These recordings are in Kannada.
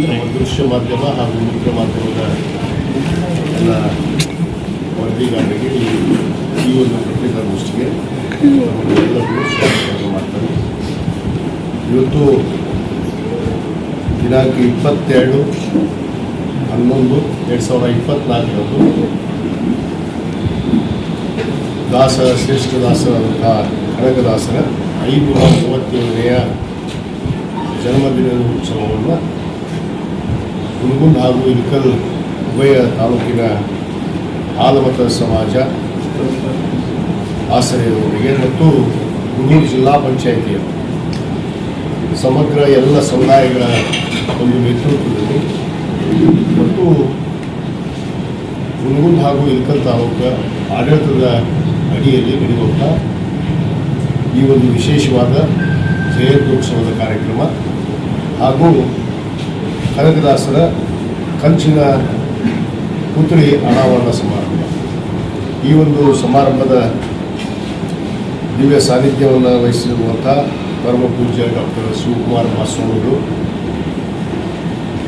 ನಮ್ಮ ದೃಶ್ಯ ಮಾಧ್ಯಮ ಹಾಗೂ ಮುಖ್ಯ ಮಾಧ್ಯಮದ ಎಲ್ಲ ವರದಿಗಾರರಿಗೆ ಈ ಒಂದು ಪತ್ರಿಕಾಗೋಷ್ಠಿಗೆ ಎಲ್ಲರಿಗೂ ಸ್ವಾಗತ ಮಾಡ್ತಾರೆ ಇವತ್ತು ದಿನಾಂಕ ಇಪ್ಪತ್ತೆರಡು ಹನ್ನೊಂದು ಎರಡು ಸಾವಿರದ ಇಪ್ಪತ್ತ್ನಾಲ್ಕರಂದು ದಾಸ ಶ್ರೇಷ್ಠ ದಾಸರಾದಂತಹ ಕನಕದಾಸರ ಐನೂರ ಮೂವತ್ತೇಳನೆಯ ಜನ್ಮದಿನದ ಉತ್ಸವವನ್ನು ಹುಣಗುಂದ್ ಹಾಗೂ ಇಳಕಲ್ ಉಭಯ ತಾಲೂಕಿನ ಆಲಮತ ಸಮಾಜ ಆಶ್ರಯದವರಿಗೆ ಮತ್ತು ಹುಣಗೂರು ಜಿಲ್ಲಾ ಪಂಚಾಯಿತಿಯ ಸಮಗ್ರ ಎಲ್ಲ ಸಮುದಾಯಗಳ ಒಂದು ನೇತೃತ್ವದಲ್ಲಿ ಮತ್ತು ಹುಣಗುಂದ್ ಹಾಗೂ ಇಳಕಲ್ ತಾಲೂಕ ಆಡಳಿತದ ಅಡಿಯಲ್ಲಿ ನಡೆಯುವಂಥ ಈ ಒಂದು ವಿಶೇಷವಾದ ಜಯಂತ್ಯೋತ್ಸವದ ಕಾರ್ಯಕ್ರಮ ಹಾಗೂ ಕನಕದಾಸರ ಕಂಚಿನ ಪುತ್ರಿ ಅನಾವರಣ ಸಮಾರಂಭ. ಈ ಒಂದು ಸಮಾರಂಭದ ದಿವ್ಯ ಸಾನ್ನಿಧ್ಯವನ್ನು ವಹಿಸಿರುವಂಥ ಪರಮ ಪೂಜ್ಯ ಡಾಕ್ಟರ್ ಶಿವಕುಮಾರ್ ಮಾಸೋಡು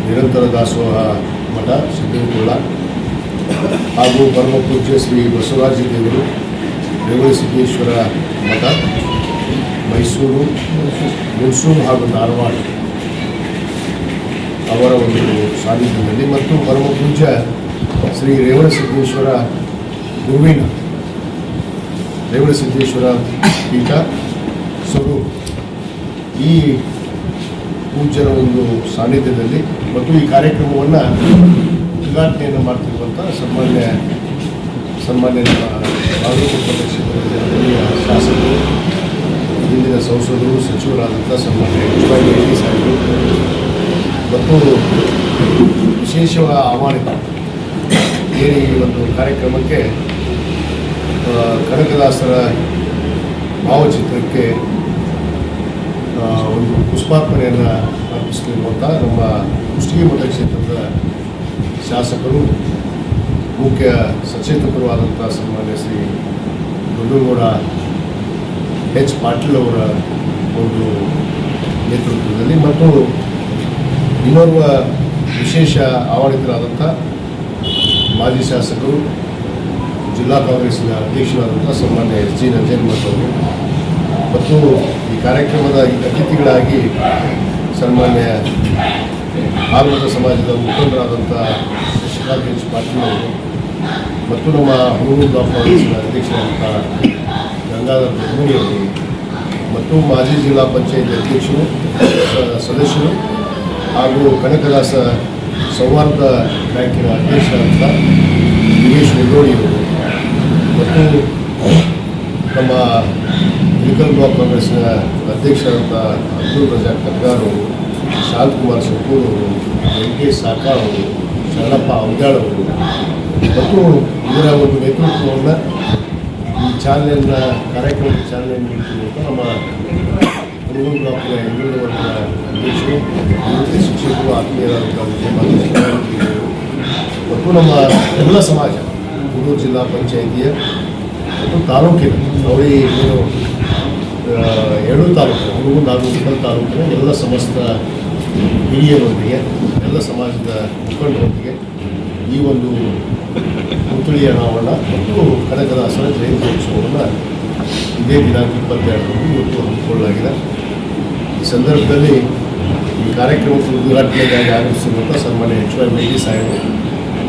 ನಿರಂತರ ದಾಸೋಹ ಮಠ ಸಿದ್ಧನಕೊಳ್ಳ ಹಾಗೂ ಪರಮ ಪೂಜ್ಯ ಶ್ರೀ ಬಸವರಾಜ ದೇವರು ರೇವಣಸಿದ್ದೇಶ್ವರ ಮಠ ಮೈಸೂರು. ಮುನ್ಸೂರು ಹಾಗೂ ಧಾರವಾಡ. ಅವರ ಒಂದು ಸಾನ್ನಿಧ್ಯದಲ್ಲಿ ಮತ್ತು ಪರಮ ಪೂಜ್ಯ ಶ್ರೀ ರೇವಣಸಿದ್ದೇಶ್ವರ ಗುರುವಿನ ರೇವಣಸಿದ್ದೇಶ್ವರ ಪೀಠ. ಸ್ವರೂಪ ಈ ಪೂಜ್ಯರ ಒಂದು ಸಾನ್ನಿಧ್ಯದಲ್ಲಿ ಮತ್ತು ಈ ಕಾರ್ಯಕ್ರಮವನ್ನು ಉದ್ಘಾಟನೆಯನ್ನು ಮಾಡ್ತಿರುವಂಥ ಸನ್ಮಾನ್ಯ ಸನ್ಮಾನ್ಯ ಶಾಸಕರು ಹಿಂದಿನ ಸಂಸದರು ಸಚಿವರಾದಂಥ ಸನ್ಮಾನ್ಯ ಎಚ್ ಸಾಹೇಬರು. ಮತ್ತು ವಿಶೇಷ ಆಹ್ವಾನಿತ ಈ ಒಂದು ಕಾರ್ಯಕ್ರಮಕ್ಕೆ ಕನಕದಾಸರ ಭಾವಚಿತ್ರಕ್ಕೆ ಒಂದು ಪುಷ್ಪಾರ್ಪಣೆಯನ್ನು ಅರ್ಪಿಸಲಿರುವಂಥ ನಮ್ಮ ಕುಷ್ಟಗಿ ಮತಕ್ಷೇತ್ರದ ಶಾಸಕರು, ಮುಖ್ಯ ಸಚೇತಕರು ಆದಂಥ ಸನ್ಮಾನ್ಯ ಶ್ರೀ ದೊಡ್ಡಗೌಡ ಎಚ್ ಪಾಟೀಲ್ ಅವರ ಒಂದು ನೇತೃತ್ವದಲ್ಲಿ ಮತ್ತು ಇನ್ನೋರ್ವ ವಿಶೇಷ ಆವಾಡಿತರಾದಂಥ ಮಾಜಿ ಶಾಸಕರು, ಜಿಲ್ಲಾ ಕಾಂಗ್ರೆಸ್ನ ಅಧ್ಯಕ್ಷರಾದಂಥ ಸನ್ಮಾನ್ಯ ಎಸ್ ಜಿ ನಂಜನಮಠ ಅವರು. ಮತ್ತು ಈ ಕಾರ್ಯಕ್ರಮದ ಅತಿಥಿಗಳಾಗಿ ಸನ್ಮಾನ್ಯ ಆಲಮತ ಸಮಾಜದ ಮುಖಂಡರಾದಂಥ ಶಶಿಕಾಂತ್ ಎಚ್ ಪಾಟೀಲ್ ಅವರು ಮತ್ತು ನಮ್ಮ ಹುಡುಗರು ಬ್ಲಾಕ್ ಕಾಂಗ್ರೆಸ್ನ ಅಧ್ಯಕ್ಷರಾದಂಥ ಗಂಗಾಧರ್ ಅವರು, ಮತ್ತು ಮಾಜಿ ಜಿಲ್ಲಾ ಪಂಚಾಯತ್ ಅಧ್ಯಕ್ಷರು ಸದಸ್ಯರು ಹಾಗೂ ಕನಕದಾಸ ಸೌಹಾರ್ದ ಬ್ಯಾಂಕಿನ ಅಧ್ಯಕ್ಷರಾದಂಥ ದಿನೇಶ್ ಮುಳ್ಳೋಡಿ ಅವರು ಮತ್ತು ನಮ್ಮ ಮೆಡಿಕಲ್ ಬ್ಲಾಕ್ ಕಾಂಗ್ರೆಸ್ನ ಅಧ್ಯಕ್ಷರಾದಂಥ ಅಬ್ದುಲ್ ರಜಾ ಕಟ್ಗಾರ್ ಅವರು ಶಾಂತಕುಮಾರ್ ಸೊಪ್ಪೂರ್ ಅವರು ವೆಂಕಟೇಶ್ ಸಾಕಾ ಅವರು, ಶರಣಪ್ಪ ಅವಜಾಳ್ ಅವರು. ಮತ್ತು ಇದರ ಒಂದು ನೇತೃತ್ವವನ್ನು ಈ ಚಾನೆಲ್ನ ಕಾರ್ಯಕ್ರಮದ ಚಾನಲ್ ನೀಡುತ್ತಿರುವಂಥ ನಮ್ಮ ನಿವೃತ್ತ ಶಿಕ್ಷಕರು ಆತ್ಮೀಯರಾದಂಥ ನಮ್ಮ ಎಲ್ಲ ಸಮಾಜ ಹುಡುಗರು ಜಿಲ್ಲಾ ಪಂಚಾಯಿತಿಯ ಮತ್ತು ತಾಲೂಕಿನ ನೋಡಿ ಏನು ಎರಡು ತಾಲೂಕು ಉತ್ತರ ತಾಲೂಕಿನ ಎಲ್ಲ ಸಮಸ್ತ ಹಿರಿಯರೊಂದಿಗೆ ಎಲ್ಲ ಸಮಾಜದ ಮುಖಂಡರೊಂದಿಗೆ ಈ ಒಂದು ಪುತ್ಳಿಯ ಅನಾವರಣ ಮತ್ತು ಕನಕದಾಸರ ಜಯಂತ್ಯೋತ್ಸವವನ್ನು ಇದೇ ದಿನಾಂಕ ಇಪ್ಪತ್ತೆರಡರಂದು ಇವತ್ತು ಹಮ್ಮಿಕೊಳ್ಳಲಾಗಿದೆ ಈ ಸಂದರ್ಭದಲ್ಲಿ ಈ ಕಾರ್ಯಕ್ರಮಕ್ಕೆ ಉದ್ಘಾಟನೆಗಾಗಿ ಆಗಮಿಸಿರುವಂಥ ಸನ್ಮಾನ್ಯ ಎಚ್ ವೈ ಮೇಟಿ ಸಾಹೇಬ್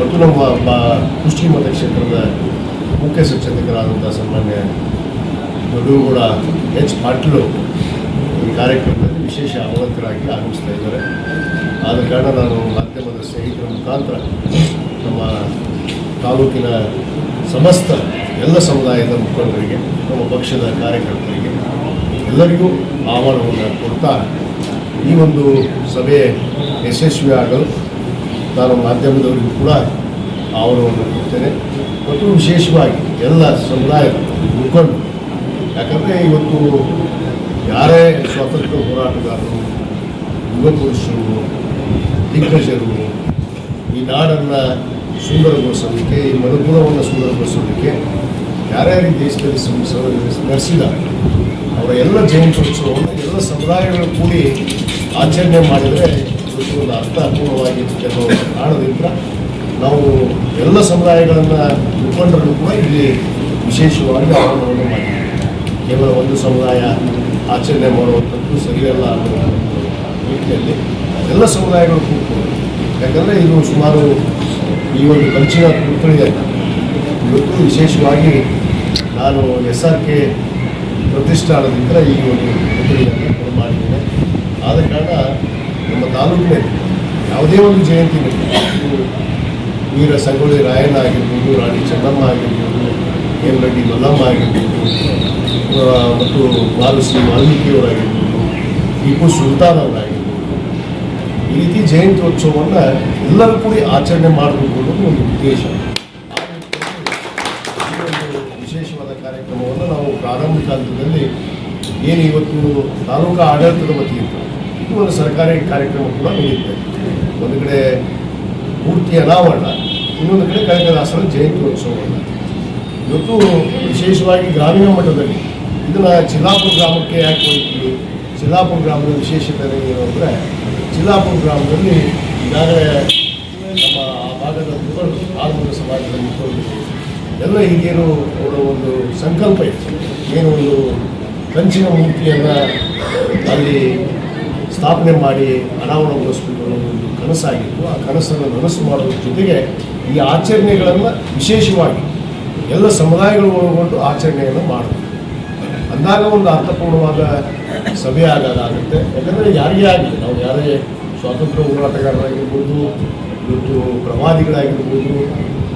ಮತ್ತು ನಮ್ಮ ಬಾ ಕುಷ್ಟಿ ಮತಕ್ಷೇತ್ರದ ಮುಖ್ಯ ಶಿಕ್ಷಕರಾದಂಥ ಸನ್ಮಾನ್ಯ ದೊಡ್ಡಗೌಡ ಎಚ್ ಪಾಟೀಲು ಈ ಕಾರ್ಯಕ್ರಮದಲ್ಲಿ ವಿಶೇಷ ಆಹ್ವಾನಿತರಾಗಿ ಆಗಮಿಸ್ತಾ ಇದ್ದಾರೆ. ಆದ ಕಾರಣ ನಾನು ಮಾಧ್ಯಮದ ಸ್ನೇಹಿತರ ಮುಖಾಂತರ ನಮ್ಮ ತಾಲೂಕಿನ ಸಮಸ್ತ ಎಲ್ಲ ಸಮುದಾಯದ ಮುಖಂಡರಿಗೆ, ನಮ್ಮ ಪಕ್ಷದ ಕಾರ್ಯಕರ್ತರಿಗೆ ಎಲ್ಲರಿಗೂ ಆಹ್ವಾನವನ್ನು ಕೊಡ್ತಾ ಈ ಒಂದು ಸಭೆ ಯಶಸ್ವಿಯಾಗಲು ನಾನು ಮಾಧ್ಯಮದವರಿಗೂ ಕೂಡ ಆಹ್ವಾನವನ್ನು ಕೊಡ್ತೇನೆ. ಮತ್ತು ವಿಶೇಷವಾಗಿ ಎಲ್ಲ ಸಮುದಾಯದ ಮುಖಂಡರು. ಯಾಕಂದರೆ ಇವತ್ತು ಯಾರೇ ಸ್ವಾತಂತ್ರ್ಯ ಹೋರಾಟಗಾರರು ಯುವ ಪುರುಷರು ದಿಗ್ಗಜರು, ಈ ನಾಡನ್ನು ಸುಂದರಗೊಳಿಸೋದಕ್ಕೆ ಈ ಮನುಕುಲವನ್ನು ಸುಂದರಗೊಳಿಸೋದಕ್ಕೆ ಯಾರ್ಯಾರು ಈ ದೇಶದಲ್ಲಿ ನಡೆಸಿದ್ದಾರೆ ಅವರ ಎಲ್ಲ ಜಯಂತ್ಯೋತ್ಸವವನ್ನು ಎಲ್ಲ ಸಮುದಾಯಗಳು ಕೂಡಿ ಆಚರಣೆ ಮಾಡಿದರೆ ಇವತ್ತು ಒಂದು ಅರ್ಥಪೂರ್ಣವಾಗಿ ಕೆಲವು ಕಾರಣದಿಂದ ನಾವು ಎಲ್ಲ ಸಮುದಾಯಗಳನ್ನು ಮುಖಂಡರನ್ನು ಕೂಡ ಇಲ್ಲಿ ವಿಶೇಷವಾಗಿ ಆಹ್ವಾನವನ್ನು ಮಾಡಿದ್ದೀವಿ ಕೇವಲ ಒಂದು ಸಮುದಾಯ ಆಚರಣೆ ಮಾಡುವಂಥದ್ದು ಸರಿಯಲ್ಲ ಅನ್ನೋ ರೀತಿಯಲ್ಲಿ ಎಲ್ಲ ಸಮುದಾಯಗಳು ಕೂತ್ಕೊಂಡು ಯಾಕಂದರೆ ಇದು ಸುಮಾರು ಈ ಒಂದು ಕಂಚಿನ ಕುಕ್ಕಳಿಯನ್ನು ಇವತ್ತು ವಿಶೇಷವಾಗಿ ನಾನು ಎಸ್ ಆರ್ ಕೆ ಪ್ರತಿಷ್ಠಾನದಿಂದ ಈ ಒಂದು ಪುತ್ಥಳಿಯನ್ನು ಕೊಡು ಮಾಡಿದ್ದೇನೆ ಆದ ಕಾರಣ ನಮ್ಮ ತಾಲೂಕಿನಲ್ಲಿ ಯಾವುದೇ ಒಂದು ಜಯಂತಿ ವೀರ ಸಂಗೊಳ್ಳಿ ರಾಯಣ್ಣ ಆಗಿರ್ಬೋದು, ರಾಣಿ ಚೆನ್ನಮ್ಮ ಆಗಿರ್ಬೋದು, ಎನ್ ರೆಡ್ಡಿ ಮಲ್ಲಮ್ಮ ಆಗಿರ್ಬೋದು ಮತ್ತು ಮಾರುಶ್ರೀ ವಾಲ್ಮೀಕಿಯವರಾಗಿರ್ಬೋದು ಟಿಪ್ಪು ಸುಲ್ತಾನ್ ಅವರಾಗಿರ್ಬೋದು ಈ ರೀತಿ ಜಯಂತ್ಯೋತ್ಸವವನ್ನು ಎಲ್ಲರೂ ಕೂಡಿ ಆಚರಣೆ ಮಾಡಬೇಕು ಅನ್ನೋದು ಒಂದು ಉದ್ದೇಶ ಆ ನಿಟ್ಟಿನಲ್ಲಿ ಈ ಒಂದು ವಿಶೇಷವಾದ ಕಾರ್ಯಕ್ರಮವನ್ನು ನಾವು ಪ್ರಾರಂಭಿಕ ಹಂತದಲ್ಲಿ ಏನು ಇವತ್ತು ತಾಲೂಕಾ ಆಡಳಿತದ ವತಿಯಿಂದ ಇದು ಒಂದು ಸರ್ಕಾರಿ ಕಾರ್ಯಕ್ರಮ ಕೂಡ ನಡೆಯುತ್ತೆ. ಒಂದು ಕಡೆ ಪೂರ್ತಿ ಅನಾವರಣ, ಇನ್ನೊಂದು ಕಡೆ ಕನಕದಾಸರ ಜಯಂತಿ ಉತ್ಸವವನ್ನು ಇವತ್ತು ವಿಶೇಷವಾಗಿ ಗ್ರಾಮೀಣ ಮಟ್ಟದಲ್ಲಿ ಇದನ್ನು ಚಿಲ್ಲಾಪುರ ಗ್ರಾಮಕ್ಕೆ ಯಾಕೆ ಹೋಗ್ತೀವಿ ಚಿಲ್ಲಾಪುರ ಗ್ರಾಮದ ವಿಶೇಷತೆ ಏನು ಅಂದರೆ ಚಿಲ್ಲಾಪುರ ಗ್ರಾಮದಲ್ಲಿ ಈಗಾಗಲೇ ನಮ್ಮ ಆ ಭಾಗದ ಮುಖಂಡರು ಆಧುನಿಕ ಸಮಾಜದ ಮುಖಂಡರು ಎಲ್ಲ ಈಗೇನು ಅವರ ಒಂದು ಸಂಕಲ್ಪ ಇತ್ತು. ಏನು ಒಂದು ಕಂಚಿನ ಮೂರ್ತಿಯನ್ನು ಅಲ್ಲಿ ಸ್ಥಾಪನೆ ಮಾಡಿ ಅನಾವರಣಗೊಳಿಸಬೇಕು ಅನ್ನೋ ಒಂದು ಕನಸಾಗಿತ್ತು. ಆ ಕನಸನ್ನು ನನಸು ಮಾಡೋದ್ರ ಜೊತೆಗೆ ಈ ಆಚರಣೆಗಳನ್ನು ವಿಶೇಷವಾಗಿ ಎಲ್ಲ ಸಮುದಾಯಗಳು ಒಳಗೊಂಡು ಆಚರಣೆಯನ್ನು ಮಾಡಬೇಕು ಅಂದಾಗ ಒಂದು ಅರ್ಥಪೂರ್ಣವಾದ ಸಭೆ ಆಗೋದಾಗುತ್ತೆ. ಯಾಕಂದರೆ ಯಾರಿಗೇ ಆಗಲಿ, ನಾವು ಯಾರೇ ಸ್ವಾತಂತ್ರ್ಯ ಹೋರಾಟಗಾರರಾಗಿರ್ಬೋದು, ಇವತ್ತು ಪ್ರವಾದಿಗಳಾಗಿರ್ಬೋದು,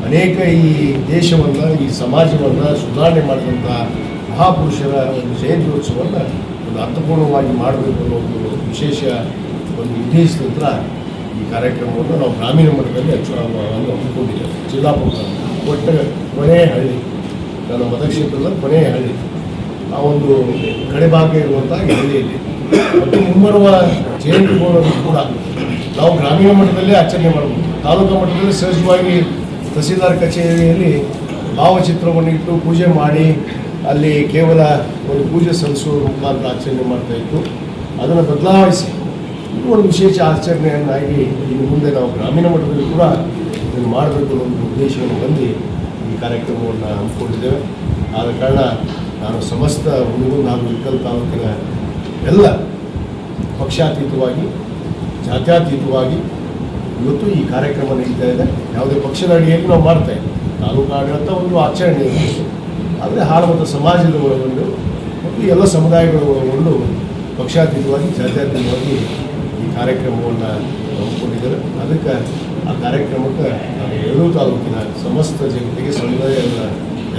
ಅನೇಕ ಈ ದೇಶವನ್ನು, ಈ ಸಮಾಜವನ್ನು ಸುಧಾರಣೆ ಮಾಡಿದಂಥ ಮಹಾಪುರುಷರ ಒಂದು ಜಯಂತ್ಯೋತ್ಸವವನ್ನು ಒಂದು ಅರ್ಥಪೂರ್ಣವಾಗಿ ಮಾಡಬೇಕು ಅನ್ನೋ ಒಂದು ವಿಶೇಷ ಒಂದು ಉದ್ದೇಶದಿಂದ ಈ ಕಾರ್ಯಕ್ರಮವನ್ನು ನಾವು ಗ್ರಾಮೀಣ ಮಟ್ಟದಲ್ಲಿ ಅಚ್ಚುವನ್ನು ಹಮ್ಮಿಕೊಂಡಿದ್ದೇವೆ. ಜಿಲ್ಲಾಪುರ ಒಟ್ಟು ಕೊನೆಯ ಹಳ್ಳಿ, ನನ್ನ ಮತಕ್ಷೇತ್ರದ ಕೊನೆಯ ಹಳ್ಳಿ. ಆ ಒಂದು ಕಡೆಭಾಗ ಇರುವಂಥ ಹಳ್ಳಿಯಲ್ಲಿ ಮತ್ತು ಮುಂಬರುವ ಜಯಂತಿಗಳನ್ನು ಕೂಡ ನಾವು ಗ್ರಾಮೀಣ ಮಟ್ಟದಲ್ಲೇ ಆಚರಣೆ ಮಾಡಬಹುದು. ತಾಲೂಕು ಮಟ್ಟದಲ್ಲಿ ಸಹಜವಾಗಿ ತಹಸೀಲ್ದಾರ್ ಕಚೇರಿಯಲ್ಲಿ ಭಾವಚಿತ್ರವನ್ನು ಇಟ್ಟು ಪೂಜೆ ಮಾಡಿ ಅಲ್ಲಿ ಕೇವಲ ಒಂದು ಪೂಜೆ ಸಲ್ಲಿಸುವ ಮುಖಾಂತರ ಆಚರಣೆ ಮಾಡ್ತಾ ಇತ್ತು. ಅದನ್ನು ಬದಲಾಯಿಸಿ ಒಂದು ವಿಶೇಷ ಆಚರಣೆಯನ್ನಾಗಿ ಇನ್ನು ಮುಂದೆ ನಾವು ಗ್ರಾಮೀಣ ಮಟ್ಟದಲ್ಲಿ ಕೂಡ ಇದನ್ನು ಮಾಡಬೇಕು ಅನ್ನೋ ಒಂದು ಉದ್ದೇಶವನ್ನು ಹೊಂದಿ ಈ ಕಾರ್ಯಕ್ರಮವನ್ನು ಹಮ್ಮಿಕೊಂಡಿದ್ದೇವೆ. ಆದ ಕಾರಣ ನಾನು ಸಮಸ್ತ ಹುಡುಗರು ನಾಲ್ಕು ಇಕ್ಕಲ್ ತಾಲೂಕಿನ ಎಲ್ಲ ಪಕ್ಷಾತೀತವಾಗಿ, ಜಾತ್ಯಾತೀತವಾಗಿ ಇವತ್ತು ಈ ಕಾರ್ಯಕ್ರಮ ನಡೀತಾ ಇದೆ. ಯಾವುದೇ ಪಕ್ಷದ ಅಡಿಯಲ್ಲಿ ನಾವು ಮಾಡ್ತಾ ಇದ್ದೀವಿ ತಾಲೂಕು ಆಡಳಿತ ಒಂದು ಆಚರಣೆ. ಆದರೆ ಹಾಳು ಮತ್ತು ಸಮಾಜದ ಒಳಗೊಂಡು ಮತ್ತು ಎಲ್ಲ ಸಮುದಾಯಗಳು ಒಳಗೊಂಡು ಪಕ್ಷಾತೀತವಾಗಿ, ಜಾತ್ಯಾತೀತವಾಗಿ ಈ ಕಾರ್ಯಕ್ರಮವನ್ನು ಹಮ್ಮಿಕೊಂಡಿದ್ದಾರೆ. ಅದಕ್ಕೆ ಆ ಕಾರ್ಯಕ್ರಮಕ್ಕೆ ನಾವು ಎರಡೂ ತಾಲೂಕಿನ ಸಮಸ್ತ ಜನತೆಗೆ, ಸಮುದಾಯದ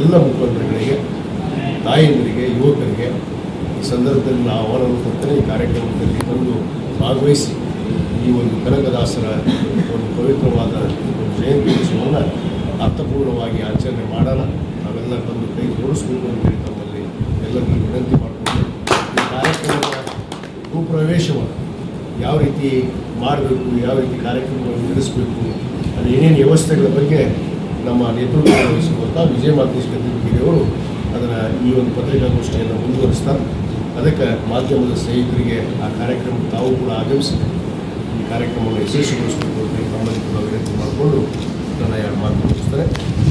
ಎಲ್ಲ ಮುಖಂಡರುಗಳಿಗೆ ತಾಯಿಯಂದರಿಗೆ ಯುವಕರಿಗೆ ಈ ಸಂದರ್ಭದಲ್ಲಿ ನಾವು ಅವರನ್ನು ಕೊಡ್ತೇನೆ ಈ ಕಾರ್ಯಕ್ರಮದಲ್ಲಿ ಬಂದು ಭಾಗವಹಿಸಿ ಈ ಒಂದು ಕನಕದಾಸರ ಒಂದು ಪವಿತ್ರವಾದ ಒಂದು ಜಯಂತಿ ಉತ್ಸವವನ್ನು ಅರ್ಥಪೂರ್ಣವಾಗಿ ಆಚರಣೆ ಮಾಡೋಣ. ನಾವೆಲ್ಲ ಬಂದು ಕೈ ಜೋಡಿಸ್ಬೇಕು ಅಂತೇಳಿ ತಮ್ಮಲ್ಲಿ ಎಲ್ಲರಿಗೂ ವಿನಂತಿ ಮಾಡಿಕೊಂಡು ಈ ಕಾರ್ಯಕ್ರಮದ ಭೂಪ್ರವೇಶವನ್ನು ಯಾವ ರೀತಿ ಮಾಡಬೇಕು, ಯಾವ ರೀತಿ ಕಾರ್ಯಕ್ರಮಗಳನ್ನು ನಡೆಸಬೇಕು ಅದು ಏನೇನು ವ್ಯವಸ್ಥೆಗಳ ಬಗ್ಗೆ ನಮ್ಮ ನೇತೃತ್ವ ವಹಿಸಿರುವಂಥ ವಿಜಯ ಮಾತೇಶ್ ಗದ್ದಿಗಿರಿಯವರು ಅದರ ಈ ಒಂದು ಪತ್ರಿಕಾಗೋಷ್ಠಿಯನ್ನು ಮುಂದುವರಿಸ್ತಾರೆ. ಅದಕ್ಕೆ ಮಾಧ್ಯಮದ ಸ್ನೇಹಿತರಿಗೆ ಆ ಕಾರ್ಯಕ್ರಮ ತಾವು ಕೂಡ ಆಗಮಿಸಿ ಈ ಕಾರ್ಯಕ್ರಮವನ್ನು ಯಶಸ್ವಿಗೊಳಿಸಬೇಕು ಅಂತ ತಮ್ಮಲ್ಲಿ ಕೂಡ ವಿನಂತಿ ಮಾಡಿಕೊಂಡು ನನ್ನ ಎರಡು ಮಾತು ಮುಗಿಸ್ತಾರೆ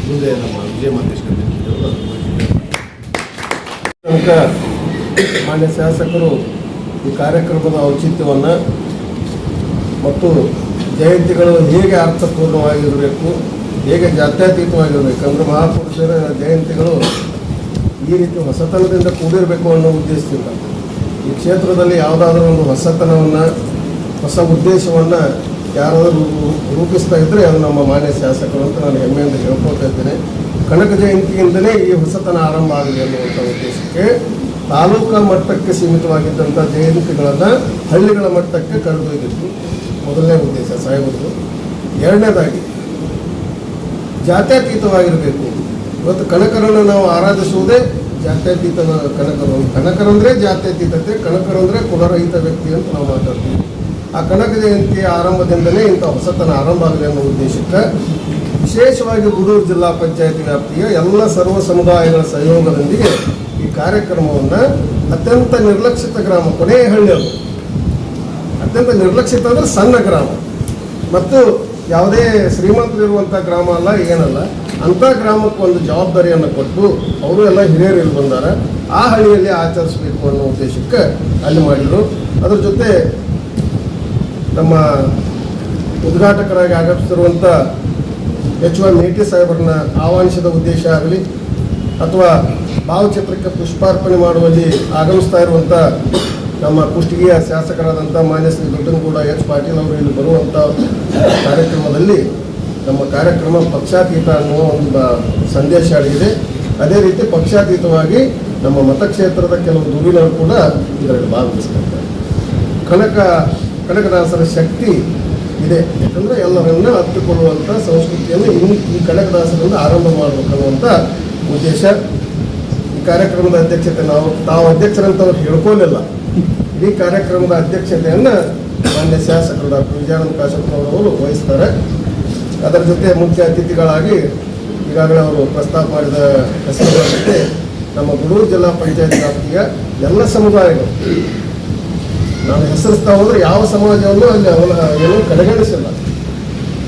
ಮುಂದೆ ನಮ್ಮ ವಿಜಯ ಮಹೇಶ್ವರ ತನಕ ಮಾನ್ಯ ಶಾಸಕರು, ಈ ಕಾರ್ಯಕ್ರಮದ ಔಚಿತ್ಯವನ್ನು ಮತ್ತು ಜಯಂತಿಗಳು ಹೇಗೆ ಅರ್ಥಪೂರ್ಣವಾಗಿರಬೇಕು, ಹೇಗೆ ಜಾತ್ಯತೀತವಾಗಿರಬೇಕು, ಅಂದರೆ ಮಹಾಪುರುಷರ ಜಯಂತಿಗಳು ಈ ರೀತಿ ಹೊಸತನದಿಂದ ಕೂಡಿರಬೇಕು ಅನ್ನೋ ಉದ್ದೇಶದಿಂದ, ಈ ಕ್ಷೇತ್ರದಲ್ಲಿ ಯಾವುದಾದ್ರೂ ಒಂದು ಹೊಸತನವನ್ನು, ಹೊಸ ಉದ್ದೇಶವನ್ನು ಯಾರಾದರೂ ರೂಪಿಸ್ತಾ ಇದ್ದರೆ ಅದು ನಮ್ಮ ಮಾನ್ಯ ಶಾಸಕರು ಅಂತ ನಾನು ಹೆಮ್ಮೆಯಿಂದ ಹೇಳ್ಕೊಳ್ತಾ ಇದ್ದೇನೆ. ಕನಕ ಜಯಂತಿಯಿಂದಲೇ ಈ ಹೊಸತನ ಆರಂಭ ಆಗಲಿ ಅನ್ನುವಂಥ ಉದ್ದೇಶಕ್ಕೆ ತಾಲೂಕಾ ಮಟ್ಟಕ್ಕೆ ಸೀಮಿತವಾಗಿದ್ದಂಥ ಜಯಂತಿಗಳನ್ನು ಹಳ್ಳಿಗಳ ಮಟ್ಟಕ್ಕೆ ಕರೆದೊಯ್ದಿತ್ತು ಮೊದಲನೇ ಉದ್ದೇಶ ಸಾಹೇಬರದು ಎರಡನೇದಾಗಿ, ಜಾತ್ಯತೀತವಾಗಿರಬೇಕು. ಇವತ್ತು ಕನಕರನ್ನು ನಾವು ಆರಾಧಿಸುವುದೇ ಜಾತ್ಯತೀತ ಕನಕರು. ಕನಕರಂದ್ರೆ ಜಾತ್ಯತೀತತೆ, ಕನಕರಂದ್ರೆ ಕುಲರಹಿತ ವ್ಯಕ್ತಿ ಅಂತ ನಾವು ಮಾತಾಡ್ತೀವಿ. ಆ ಕನಕ ಜಯಂತಿ ಆರಂಭದಿಂದಲೇ ಇಂಥ ಹೊಸತನ ಆರಂಭ ಆಗಲಿ ಅನ್ನೋ ಉದ್ದೇಶಕ್ಕೆ ವಿಶೇಷವಾಗಿ ಗುಡೂರು ಜಿಲ್ಲಾ ಪಂಚಾಯತ್ ವ್ಯಾಪ್ತಿಯ ಎಲ್ಲ ಸರ್ವ ಸಮುದಾಯಗಳ ಸಹಯೋಗದೊಂದಿಗೆ ಈ ಕಾರ್ಯಕ್ರಮವನ್ನು ಅತ್ಯಂತ ನಿರ್ಲಕ್ಷಿತ ಗ್ರಾಮ, ಕೊನೆಯ ಅದು. ಅತ್ಯಂತ ನಿರ್ಲಕ್ಷಿತ ಅಂದ್ರೆ ಸಣ್ಣ ಗ್ರಾಮ. ಮತ್ತು ಯಾವುದೇ ಶ್ರೀಮಂತರಿರುವಂಥ ಗ್ರಾಮ ಅಲ್ಲ, ಏನಲ್ಲ, ಅಂಥ ಗ್ರಾಮಕ್ಕೆ ಒಂದು ಜವಾಬ್ದಾರಿಯನ್ನು ಕೊಟ್ಟು ಅವರು ಎಲ್ಲ ಹಿರಿಯರು ಇಲ್ಲಿ ಬಂದಾರ. ಆ ಹಳ್ಳಿಯಲ್ಲಿ ಆಚರಿಸಬೇಕು ಅನ್ನೋ ಉದ್ದೇಶಕ್ಕೆ ಅಲ್ಲಿ ಮಾಡಿದರು. ಅದ್ರ ಜೊತೆ ನಮ್ಮ ಉದ್ಘಾಟಕರಾಗಿ ಆಗಮಿಸಿರುವಂಥ ಎಚ್ ವೈ ಮೇಟಿ ಸಾಹೇಬರನ್ನ ಆಹ್ವಾನಿಸಿದ ಉದ್ದೇಶ ಆಗಲಿ, ಅಥವಾ ಭಾವಚಿತ್ರಕ್ಕೆ ಪುಷ್ಪಾರ್ಪಣೆ ಮಾಡುವಲ್ಲಿ ಆಗಮಿಸ್ತಾ ಇರುವಂಥ ನಮ್ಮ ಕುಷ್ಟಗಿಯ ಶಾಸಕರಾದಂಥ ಮಾನ್ಯ ಶ್ರೀ ದೊಡ್ಡನಗೌಡ ಎಚ್ ಪಾಟೀಲ್ ಅವರು ಇಲ್ಲಿ ಬರುವಂಥ ಕಾರ್ಯಕ್ರಮದಲ್ಲಿ ನಮ್ಮ ಕಾರ್ಯಕ್ರಮ ಪಕ್ಷಾತೀತ ಅನ್ನುವ ಒಂದು ಸಂದೇಶ ಆಗಿದೆ. ಅದೇ ರೀತಿ ಪಕ್ಷಾತೀತವಾಗಿ ನಮ್ಮ ಮತಕ್ಷೇತ್ರದ ಕೆಲವು ದುಡಿನವರು ಕೂಡ ಇದರಲ್ಲಿ ಭಾಗವಹಿಸ್ತಾರೆ. ಕನಕ ಕನಕದಾಸರ ಶಕ್ತಿ ಇದೆ. ಯಾಕಂದರೆ ಎಲ್ಲರನ್ನ ಹತ್ತಿಕೊಳ್ಳುವಂಥ ಸಂಸ್ಕೃತಿಯನ್ನು ಇನ್ನು ಈ ಕನಕದಾಸರಿಂದ ಆರಂಭ ಮಾಡಬೇಕನ್ನುವಂಥ ಉದ್ದೇಶ. ಈ ಕಾರ್ಯಕ್ರಮದ ಅಧ್ಯಕ್ಷತೆ ನಾವು ತಾವು ಅಧ್ಯಕ್ಷರಂತ ಅವ್ರು ಹೇಳ್ಕೊಳ್ಳಿಲ್ಲ ಈ ಕಾರ್ಯಕ್ರಮದ ಅಧ್ಯಕ್ಷತೆಯನ್ನು ಮಾನ್ಯ ಶಾಸಕರು ಡಾಕ್ಟರ್ ವಿಜಯಾನಂದ ಕಾಶಪ್ಪನವರು ವಹಿಸ್ತಾರೆ. ಅದರ ಜೊತೆ ಮುಖ್ಯ ಅತಿಥಿಗಳಾಗಿ ಈಗಾಗಲೇ ಅವರು ಪ್ರಸ್ತಾಪ ಮಾಡಿದ ಹೆಸರುಗಳ ಜೊತೆ ನಮ್ಮ ಗುಡೂರು ಜಿಲ್ಲಾ ಪಂಚಾಯತ್ ವ್ಯಾಪ್ತಿಯ ಎಲ್ಲ ಸಮುದಾಯಗಳು ನಾವು ಹೆಸರಿಸ್ತಾ ಹೋದ್ರೆ ಯಾವ ಸಮಾಜವನ್ನು ಅಲ್ಲಿ ಅವನ ಏನು ಕಡೆಗಣಿಸಿಲ್ಲ.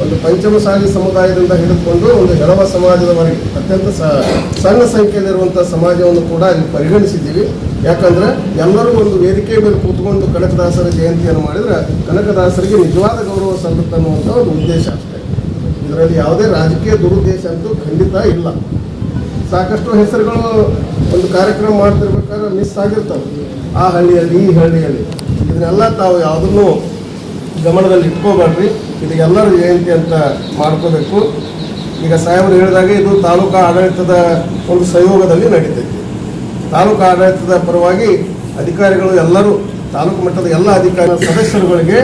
ಒಂದು ಪಂಚಮಸಾಲಿ ಸಮುದಾಯದಿಂದ ಹಿಡಿದುಕೊಂಡು ಒಂದು ಹೆರವ ಸಮಾಜದವರೆಗೆ ಅತ್ಯಂತ ಸಣ್ಣ ಸಂಖ್ಯೆಯಲ್ಲಿರುವಂಥ ಸಮಾಜವನ್ನು ಕೂಡ ಅಲ್ಲಿ ಪರಿಗಣಿಸಿದ್ದೀವಿ. ಯಾಕಂದ್ರೆ ಎಲ್ಲರೂ ಒಂದು ವೇದಿಕೆ ಮೇಲೆ ಕೂತ್ಕೊಂಡು ಕನಕದಾಸರ ಜಯಂತಿಯನ್ನು ಮಾಡಿದ್ರೆ ಕನಕದಾಸರಿಗೆ ನಿಜವಾದ ಗೌರವ ಸಲ್ಲುತ್ತೆ ಅನ್ನುವಂಥ ಒಂದು ಉದ್ದೇಶ ಅಷ್ಟೇ. ಇದರಲ್ಲಿ ಯಾವುದೇ ರಾಜಕೀಯ ದುರುದ್ದೇಶ ಅಂತೂ ಖಂಡಿತ ಇಲ್ಲ. ಸಾಕಷ್ಟು ಹೆಸರುಗಳು ಒಂದು ಕಾರ್ಯಕ್ರಮ ಮಾಡ್ತಿರ್ಬೇಕಾದ್ರೆ ಮಿಸ್ ಆಗಿರ್ತವೆ. ಆ ಹಳ್ಳಿಯಲ್ಲಿ, ಈ ಹಳ್ಳಿಯಲ್ಲಿ. ಇದನ್ನೆಲ್ಲ ತಾವು ಯಾವುದನ್ನು ಗಮನದಲ್ಲಿ ಇಟ್ಕೋಬೇಡ್ರಿ. ಇದಕ್ಕೆಲ್ಲರೂ ಜಯಂತಿ ಅಂತ ಮಾಡ್ಕೋಬೇಕು. ಈಗ ಸಾಹೇಬರು ಹೇಳಿದಾಗ ಇದು ತಾಲೂಕಾ ಆಡಳಿತದ ಒಂದು ಸಹಯೋಗದಲ್ಲಿ ನಡೀತೈತಿ. ತಾಲೂಕು ಆಡಳಿತದ ಪರವಾಗಿ ಅಧಿಕಾರಿಗಳು ಎಲ್ಲರೂ, ತಾಲೂಕು ಮಟ್ಟದ ಎಲ್ಲ ಅಧಿಕಾರಿ ಸದಸ್ಯರುಗಳಿಗೆ,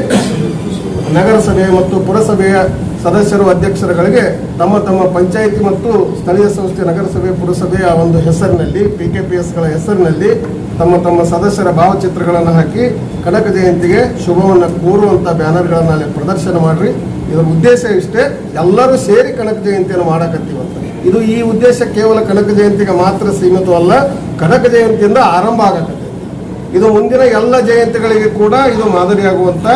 ನಗರಸಭೆ ಮತ್ತು ಪುರಸಭೆಯ ಸದಸ್ಯರು, ಅಧ್ಯಕ್ಷರುಗಳಿಗೆ ತಮ್ಮ ತಮ್ಮ ಪಂಚಾಯಿತಿ ಮತ್ತು ಸ್ಥಳೀಯ ಸಂಸ್ಥೆ ನಗರಸಭೆ, ಪುರಸಭೆಯ ಒಂದು ಹೆಸರಿನಲ್ಲಿ ಪಿ ಕೆ ಪಿ ಎಸ್ಗಳ ಹೆಸರಿನಲ್ಲಿ ತಮ್ಮ ತಮ್ಮ ಸದಸ್ಯರ ಭಾವಚಿತ್ರಗಳನ್ನು ಹಾಕಿ ಕನಕ ಜಯಂತಿಗೆ ಶುಭವನ್ನು ಕೋರುವಂಥ ಬ್ಯಾನರ್ಗಳನ್ನು ಅಲ್ಲಿ ಪ್ರದರ್ಶನ ಮಾಡಿರಿ. ಇದರ ಉದ್ದೇಶ ಇಷ್ಟೇ, ಎಲ್ಲರೂ ಸೇರಿ ಕನಕ ಜಯಂತಿಯನ್ನು ಮಾಡಕತ್ತೀವಂತ ಇದು ಈ ಉದ್ದೇಶ ಕೇವಲ ಕನಕ ಜಯಂತಿಗೆ ಮಾತ್ರ ಸೀಮಿತವಲ್ಲ ಕನಕ ಜಯಂತಿಯಿಂದ ಆರಂಭ ಆಗಕತ್ತೆ ಇದು ಮುಂದಿನ ಎಲ್ಲ ಜಯಂತಿಗಳಿಗೆ ಕೂಡ ಇದು ಮಾದರಿಯಾಗುವಂಥ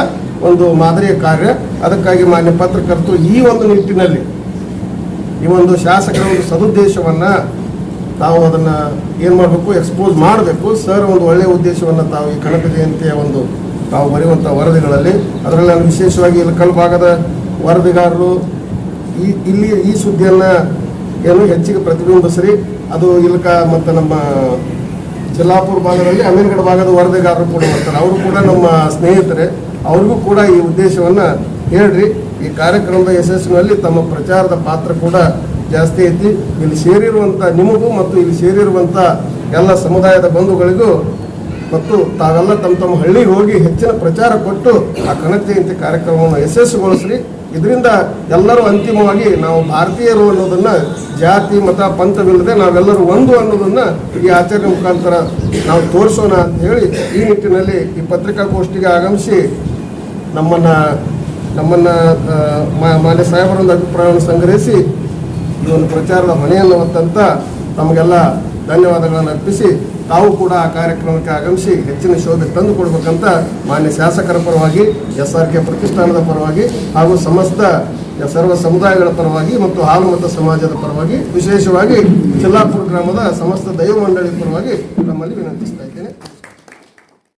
ಒಂದು ಮಾದರಿಯ ಕಾರ್ಯ. ಅದಕ್ಕಾಗಿ ಮಾನ್ಯ ಪತ್ರಕರ್ತರು ಈ ಒಂದು ನಿಟ್ಟಿನಲ್ಲಿ ಈ ಒಂದು ಶಾಸಕರ ಒಂದು ಸದುದ್ದೇಶವನ್ನು ತಾವು ಅದನ್ನು ಏನು ಮಾಡಬೇಕು ಎಕ್ಸ್ಪೋಸ್ ಮಾಡಬೇಕು. ಸರ್ ಒಂದು ಒಳ್ಳೆಯ ಉದ್ದೇಶವನ್ನು ತಾವು ಈ ಕನಕ ಜಯಂತಿಯ ಒಂದು ತಾವು ಬರೆಯುವಂಥ ವರದಿಗಳಲ್ಲಿ, ಅದರಲ್ಲಿ ನಾನು ವಿಶೇಷವಾಗಿ ಇಲ್ಲಿ ಭಾಗದ ವರದಿಗಾರರು, ಈ ಇಲ್ಲಿ ಈ ಸುದ್ದಿಯನ್ನು ಏನು ಹೆಚ್ಚಿಗೆ ಪ್ರತಿಬಿಂಬಿಸ್ರಿ. ಅದು ಇಲಕ ಮತ್ತು ನಮ್ಮ ಜಲ್ಲಾಪುರ ಭಾಗದಲ್ಲಿ ಅಮೀರ್ಗಢ ಭಾಗದ ವರದಿಗಾರರು ಕೂಡ ಬರ್ತಾರೆ ಅವರು ಕೂಡ ನಮ್ಮ ಸ್ನೇಹಿತರೆ. ಅವ್ರಿಗೂ ಕೂಡ ಈ ಉದ್ದೇಶವನ್ನು ಹೇಳ್ರಿ. ಈ ಕಾರ್ಯಕ್ರಮದ ಯಶಸ್ಸಿನಲ್ಲಿ ತಮ್ಮ ಪ್ರಚಾರದ ಪಾತ್ರ ಕೂಡ ಜಾಸ್ತಿ ಐತಿ. ಇಲ್ಲಿ ಸೇರಿರುವಂಥ ನಿಮಗೂ ಮತ್ತು ಇಲ್ಲಿ ಸೇರಿರುವಂಥ ಎಲ್ಲ ಸಮುದಾಯದ ಬಂಧುಗಳಿಗೂ ಮತ್ತು ತಾವೆಲ್ಲ ತಮ್ಮ ತಮ್ಮ ಹಳ್ಳಿಗೆ ಹೋಗಿ ಹೆಚ್ಚಿನ ಪ್ರಚಾರ ಕೊಟ್ಟು ಆ ಕನಕ ಜಯಂತಿ ಕಾರ್ಯಕ್ರಮವನ್ನು ಯಶಸ್ಸುಗೊಳಿಸ್ರಿ ಇದರಿಂದ ಎಲ್ಲರೂ ಅಂತಿಮವಾಗಿ ನಾವು ಭಾರತೀಯರು ಅನ್ನೋದನ್ನ ಜಾತಿ, ಮತ, ಪಂಥವಿಲ್ಲದೆ ನಾವೆಲ್ಲರೂ ಒಂದು ಅನ್ನೋದನ್ನ ಈ ಆಚರಣೆ ಮುಖಾಂತರ ನಾವು ತೋರಿಸೋಣ ಅಂತ ಹೇಳಿ ಈ ನಿಟ್ಟಿನಲ್ಲಿ ಈ ಪತ್ರಿಕಾಗೋಷ್ಠಿಗೆ ಆಗಮಿಸಿ ನಮ್ಮನ್ನ ನಮ್ಮನ್ನ ಮಾನ್ಯ ಸಾಹೇಬರೊಂದು ಅಭಿಪ್ರಾಯವನ್ನು ಸಂಗ್ರಹಿಸಿ ಈ ಒಂದು ಪ್ರಚಾರದ ಹೊಣೆಯನ್ನು ಹೊತ್ತಂತ ತಮಗೆಲ್ಲ ಧನ್ಯವಾದಗಳನ್ನು ಅರ್ಪಿಸಿ, ತಾವು ಕೂಡ ಆ ಕಾರ್ಯಕ್ರಮಕ್ಕೆ ಆಗಮಿಸಿ ಹೆಚ್ಚಿನ ಶೋಭೆ ತಂದು ಕೊಡಬೇಕಂತ ಮಾನ್ಯ ಶಾಸಕರ ಪರವಾಗಿ ಎಸ್ ಆರ್ ಕೆ ಪ್ರತಿಷ್ಠಾನದ ಪರವಾಗಿ ಹಾಗೂ ಸಮಸ್ತ ಸರ್ವ ಸಮುದಾಯಗಳ ಪರವಾಗಿ ಮತ್ತು ಹಾಲುಮತ ಸಮಾಜದ ಪರವಾಗಿ ವಿಶೇಷವಾಗಿ ಚಿಲ್ಲಾಪುರ ಗ್ರಾಮದ ಸಮಸ್ತ ದೈವ ಮಂಡಳಿ ಪರವಾಗಿ ನಮ್ಮಲ್ಲಿ ವಿನಂತಿಸ್ತಾ ಇದ್ದೇನೆ.